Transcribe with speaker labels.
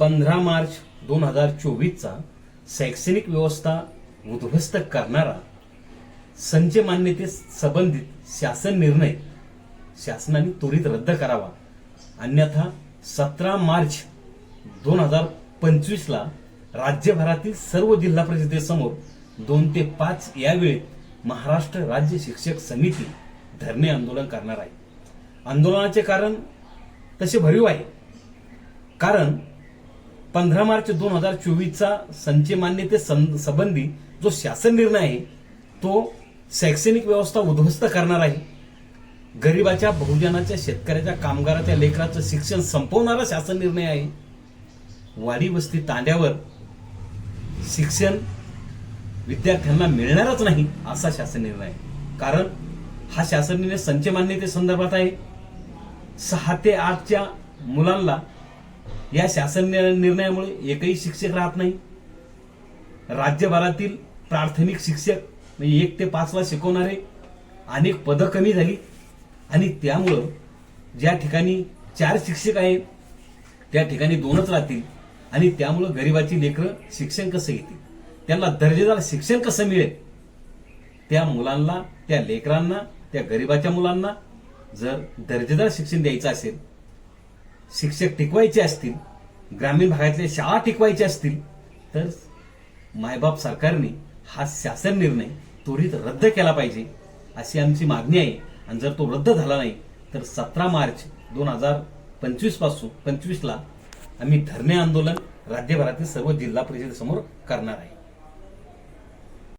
Speaker 1: पंधरा मार्च दोन हजार चोवीसचा शैक्षणिक व्यवस्था उद्ध्वस्त करणारा संच मान्यते संबंधित शासन निर्णय शासनाने त्वरित रद्द करावा. अन्यथा सतरा मार्च दोन हजार पंचवीसला राज्यभरातील सर्व जिल्हा परिषदेसमोर दोन ते पाच या महाराष्ट्र राज्य शिक्षक समिती धरणे आंदोलन करणार आहे. आंदोलनाचे कारण तसे भरीव आहे. कारण पंधरा मार्च दोन हजार चोवीसचा संचय मान्यते संबंधी जो शासन निर्णय आहे तो शैक्षणिक व्यवस्था उद्ध्वस्त करणार आहे. गरिबाच्या बहुजनाच्या शेतकऱ्याच्या कामगाराच्या लेकराचं शिक्षण संपवणारा शासन निर्णय आहे. वाडी वस्ती तांड्यावर शिक्षण विद्यार्थ्यांना मिळणारच नाही असा शासन निर्णय आहे. कारण हा शासन निर्णय संचय मान्यते संदर्भात आहे. सहा ते आठच्या मुलांना या शासन निर्णयामुळे एकही शिक्षक राहत नाही. राज्यभरातील प्राथमिक शिक्षक म्हणजे एक ते पाचला शिकवणारे अनेक पदं कमी झाली. आणि त्यामुळं ज्या ठिकाणी चार शिक्षक आहेत त्या ठिकाणी दोनच राहतील. आणि त्यामुळं गरिबाची लेकरं शिक्षण कसं घेतील? त्यांना दर्जेदार शिक्षण कसं मिळेल? त्या मुलांना त्या लेकरांना त्या गरिबाच्या मुलांना जर दर्जेदार शिक्षण द्यायचं असेल शिक्षक टिकवायचे असतील ग्रामीण भागातल्या शाळा टिकवायच्या असतील तर मायबाप सरकारने हा शासन निर्णय त्वरित रद्द केला पाहिजे अशी आमची मागणी आहे. आणि जर तो रद्द झाला नाही तर सतरा मार्च दोन हजार पंचवीसपासून पंचवीसला आम्ही धरणे आंदोलन राज्यभरातील सर्व जिल्हा परिषदेसमोर करणार आहे.